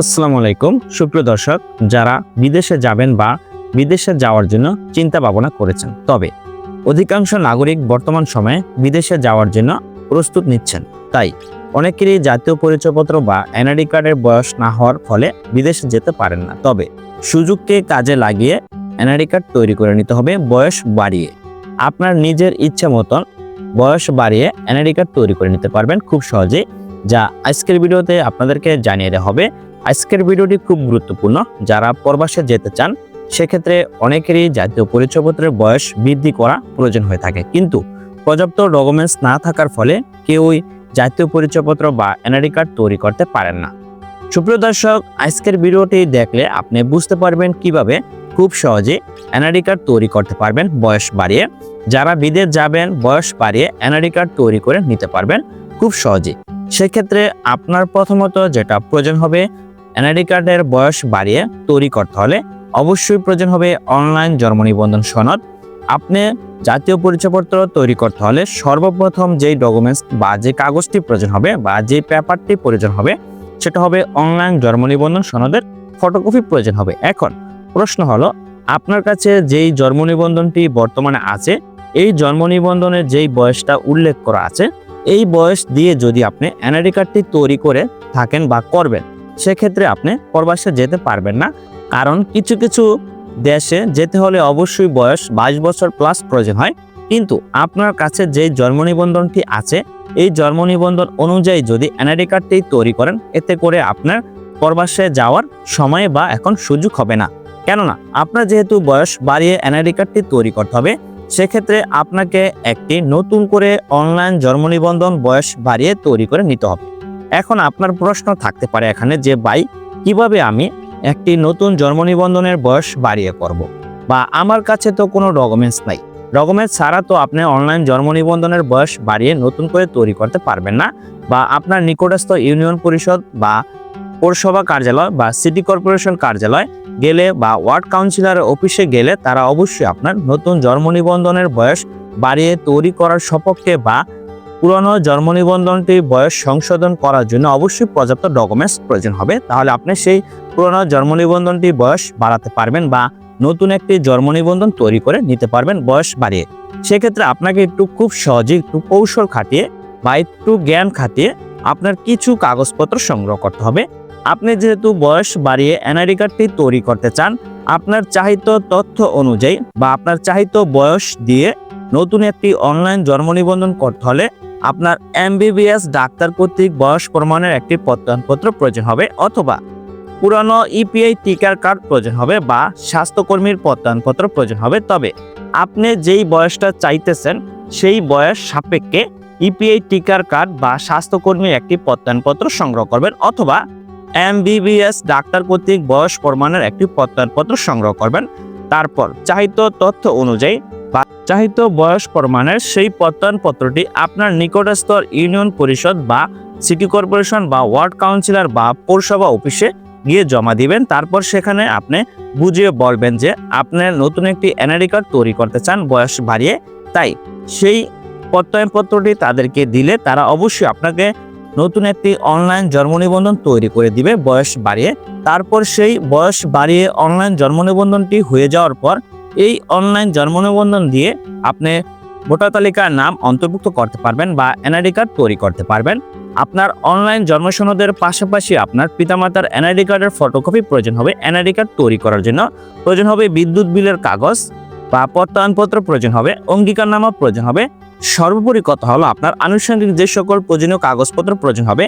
আসসালামু আলাইকুম। সুপ্রিয় দর্শক, যারা বিদেশে যাবেন বা বিদেশে যাওয়ার জন্য চিন্তা ভাবনা করেছেন, তবে অধিকাংশ নাগরিক বর্তমান সময়ে বিদেশে যাওয়ার জন্য প্রস্তুত নিচ্ছেন। তাই অনেকেরই জাতীয় পরিচয়পত্র বা এনআইডি কার্ডের বয়স না হওয়ার ফলে বিদেশে যেতে পারেন না। তবে সুযোগকে কাজে লাগিয়ে এনআইডি কার্ড তৈরি করে নিতে হবে, বয়স বাড়িয়ে। আপনার নিজের ইচ্ছে মতন বয়স বাড়িয়ে এনআইডি কার্ড তৈরি করে নিতে পারবেন খুব সহজেই, যা আজকের ভিডিওতে আপনাদেরকে জানিয়ে দেওয়া হবে। আজকের ভিডিওটি খুব গুরুত্বপূর্ণ। যারা প্রবাসে যেতে চান, সেক্ষেত্রে অনেকেরই জাতীয় পরিচয়পত্রের বয়স বৃদ্ধি করা প্রয়োজন হয়ে থাকে। কিন্তু পর্যাপ্ত ডকুমেন্টস না থাকার ফলে কেউই জাতীয় পরিচয়পত্র বা এনআইডি কার্ড তৈরি করতে পারেন না। সুপ্রিয় দর্শক, আজকের ভিডিওটি দেখলে আপনি বুঝতে পারবেন কীভাবে খুব সহজে এনআইডি কার্ড তৈরি করতে পারবেন বয়স বাড়িয়ে। যারা বিদেশ যাবেন, বয়স বাড়িয়ে এনআইডি কার্ড তৈরি করে নিতে পারবেন খুব সহজে। সেক্ষেত্রে আপনার প্রথমত যেটা প্রয়োজন হবে এনআইডি কার্ডের বয়স বাড়িয়ে তৈরি করতে হলে অবশ্যই প্রয়োজন হবে অনলাইন জন্ম নিবন্ধন সনদ। আপনি জাতীয় পরিচয়পত্র তৈরি করতে হলে সর্বপ্রথম যেই ডকুমেন্টস বা যে কাগজটি প্রয়োজন হবে বা যে পেপারটি প্রয়োজন হবে, সেটা হবে অনলাইন জন্ম নিবন্ধন সনদের ফটোকপি প্রয়োজন হবে। এখন প্রশ্ন হলো, আপনার কাছে যেই জন্ম নিবন্ধনটি বর্তমানে আছে, এই জন্ম নিবন্ধনের যেই বয়সটা উল্লেখ করা আছে, এই বয়স দিয়ে যদি আপনি এনআইডি কার্ডটি তৈরি করে থাকেন বা করবেন সেক্ষেত্রে আপনি প্রবাসে যেতে পারবেন না। কারণ কিছু কিছু দেশে যেতে হলে অবশ্যই বয়স বাইশ বছর প্লাস প্রয়োজন হয়। কিন্তু আপনার কাছে যে জন্ম নিবন্ধনটি আছে, এই জন্ম নিবন্ধন অনুযায়ী যদি এনআইডি কার্ডটি তৈরি করেন, এতে করে আপনার প্রবাসে যাওয়ার সময় বা এখন সুযোগ হবে না। কেননা, আপনার যেহেতু বয়স বাড়িয়ে এনআইডি কার্ডটি তৈরি করতে হবে, সেক্ষেত্রে আপনাকে একটি নতুন করে অনলাইন জন্ম নিবন্ধন বয়স বাড়িয়ে তৈরি করে নিতে হবে। এখন আপনার প্রশ্ন থাকতে পারে এখানে যে, ভাই, কীভাবে আমি একটি নতুন জন্ম নিবন্ধনের বয়স বাড়িয়ে করব। বা আমার কাছে তো কোনো ডকুমেন্টস নাই ডকুমেন্টস ছাড়া তো আপনি অনলাইন জন্ম নিবন্ধনের বয়স বাড়িয়ে নতুন করে তৈরি করতে পারবেন না বা আপনার নিকটস্থ ইউনিয়ন পরিষদ বা পৌরসভা কার্যালয় বা সিটি কর্পোরেশন কার্যালয় গেলে বা ওয়ার্ড কাউন্সিলরের অফিসে গেলে তারা অবশ্যই আপনার নতুন জন্ম নিবন্ধনের বয়স বাড়িয়ে তৈরি করার সপক্ষে বা পুরনো জন্ম নিবন্ধনটি বয়স সংশোধন করার জন্য অবশ্যই পর্যাপ্ত ডকুমেন্টস প্রয়োজন হবে। তাহলে আপনি সেই পুরনো জন্ম নিবন্ধনটি বয়স বাড়াতে পারবেন বা নতুন একটি জন্ম নিবন্ধন তৈরি করে নিতে পারবেন বয়স বাড়িয়ে। সেক্ষেত্রে আপনাকে একটু খুব সহজে একটু কৌশল খাটিয়ে বা একটু জ্ঞান খাটিয়ে আপনার কিছু কাগজপত্র সংগ্রহ করতে হবে। আপনি যেহেতু বয়স বাড়িয়ে এনআইডি কার্ডটি তৈরি করতে চান, আপনার চাহিত তথ্য অনুযায়ী বা আপনার চাহিত বয়স দিয়ে নতুন একটি অনলাইন জন্ম নিবন্ধন করতে হলে আপনার এমবিবিএস ডাক্তার কর্তৃক বয়স প্রমাণের একটি প্রত্যয়নপত্র প্রয়োজন হবে অথবা পুরানো ইপিআই টিকার কার্ড প্রয়োজন হবে বা স্বাস্থ্যকর্মীর প্রত্যয়নপত্র প্রয়োজন হবে। তবে আপনি যেই বয়সটা চাইতেছেন, সেই বয়স সাপেক্ষে ইপিআই টিকার কার্ড বা স্বাস্থ্যকর্মীর একটি প্রত্যয়নপত্র সংগ্রহ করবেন অথবা এমবিবিএস ডাক্তার কর্তৃক বয়স প্রমাণের একটি প্রত্যয়নপত্র সংগ্রহ করবেন। তারপর চাহিত তথ্য অনুযায়ী চাহিত বয়স প্রমাণের সেই প্রত্যয়নপত্রটি আপনার নিকটস্থ ইউনিয়ন পরিষদ বা সিটি কর্পোরেশন বা ওয়ার্ড কাউন্সিলর বা পৌরসভা অফিসে গিয়ে জমা দিবেন। তারপর সেখানে আপনি বুঝিয়ে বলবেন যে আপনার নতুন একটি এনআইডি কার্ড তৈরি করতে চান, বয়স বাড়িয়ে। তাই সেই প্রত্যয়নপত্রটি তাদেরকে দিলে তারা অবশ্যই আপনাকে নতুন একটি অনলাইন জন্ম নিবন্ধন তৈরি করে দিবে, বয়স বাড়িয়ে। তারপর সেই বয়স বাড়িয়ে অনলাইন জন্ম নিবন্ধনটি হয়ে যাওয়ার পর এই অনলাইন জন্ম নিবন্ধন দিয়ে আপনি ভোটার তালিকার নাম অন্তর্ভুক্ত করতে পারবেন বা এনআইডি কার্ড তৈরি করতে পারবেন। আপনার অনলাইন জন্ম সনদের পাশাপাশি আপনার পিতামাতার এনআইডি কার্ডের ফটোকপি প্রয়োজন হবে এনআইডি কার্ড তৈরি করার জন্য। প্রয়োজন হবে বিদ্যুৎ বিলের কাগজ বা প্রত্যয়নপত্র প্রয়োজন হবে, অঙ্গীকারনামা প্রয়োজন হবে। সর্বোপরি কথা হলো আপনার আনুষঙ্গিক যে সকল প্রয়োজনীয় কাগজপত্র প্রয়োজন হবে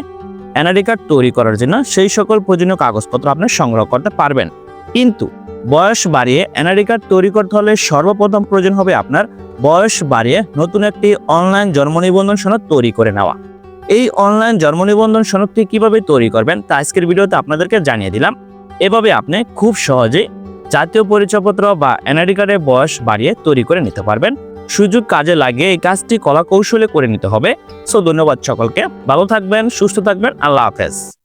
এনআইডি কার্ড তৈরি করার জন্য, সেই সকল প্রয়োজনীয় কাগজপত্র আপনি সংগ্রহ করতে পারবেন। কিন্তু বয়স বাড়িয়ে এনআইডি কার্ড তৈরি করতে হলে সর্বপ্রথম প্রয়োজন হবে আপনার বয়স বাড়িয়ে নতুন একটি অনলাইন জন্ম নিবন্ধন সনদ তৈরি করে নেওয়া। এই অনলাইন জন্ম নিবন্ধন সনদটি কীভাবে তৈরি করবেন তা আজকের ভিডিওতে আপনাদেরকে জানিয়ে দিলাম। এভাবে আপনি খুব সহজেই জাতীয় পরিচয়পত্র বা এনআইডি কার্ডের বয়স বাড়িয়ে তৈরি করে নিতে পারবেন। সুযোগ কাজে লাগিয়ে এই কাজটি কলা কৌশলে করে নিতে হবে। সো ধন্যবাদ সকলকে। ভালো থাকবেন, সুস্থ থাকবেন। আল্লাহ হাফেজ।